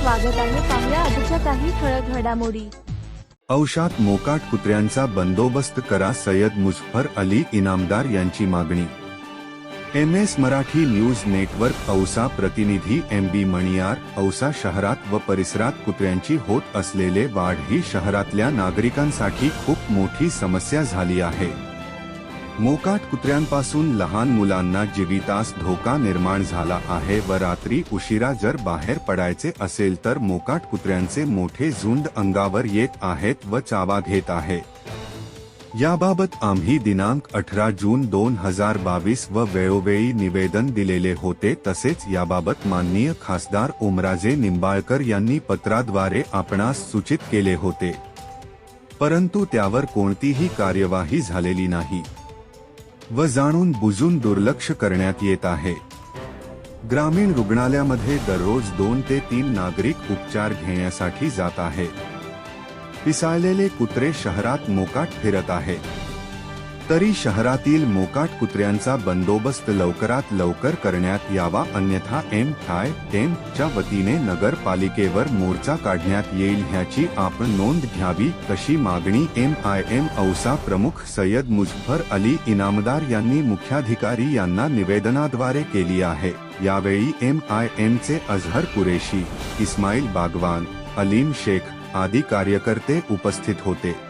स्वागत आहे पाहुया आजच्या काही ठळक घडामोडी. औशात मोकाट कुत्र्यांचा बंदोबस्त करा सय्यद मुझफर अली इनामदार यांची मागणी. M S Marathi news network Ausa प्रतिनिधी एम बी मणियार औसा शहरात व परिसरात कुत्र्यांची होत असलेले वाढ ही शहरातल्या नागरिकांसाठी खूप मोठी समस्या झाली आहे. मोकाट कुत्र्यांपासून लहान मुलांना जीवितास धोका निर्माण झाला आहे व रात्री उशिरा जर बाहेर पडायचे असेल तर मोकाट कुत्र्यांचे मोठे झुंड अंगावर येत आहेत व चावा घेत आहे. याबाबत आम्ही दिनांक अठरा जून दोन हजार बावीस व वेळोवेळी निवेदन दिलेले होते तसेच याबाबत माननीय खासदार ओमराजे निंबाळकर यांनी पत्राद्वारे आपणास सूचित केले होते. परंतु त्यावर कोणतीही कार्यवाही झालेली नाही. व जाणून बुजून दुर्लक्ष करण्यात येत आहे. ग्रामीण रुग्णालयामध्ये दररोज दोन ते तीन नागरिक उपचार घेण्यासाठी जात आहे. पिसाळलेले कुत्रे शहरात मोकाट फिरत आहे. तरी शहरातील मोकाट कुत्र्यांचा बंदोबस्त लवकरात लवकर करण्यात यावा अन्यथा एम थाय एम च्या वतीने नगरपालिकेवर मोर्चा काढण्यात येईल ह्याची आपण नोंद घ्यावी तशी मागणी एम आय एम औसा प्रमुख सय्यद मुझफर अली इनामदार यांनी मुख्याधिकारी यांना निवेदनाद्वारे केली आहे. यावेळी एम आय एम चे अझहर कुरेशी इस्माईल बागवान अलीम शेख आदी कार्यकर्ते उपस्थित होते.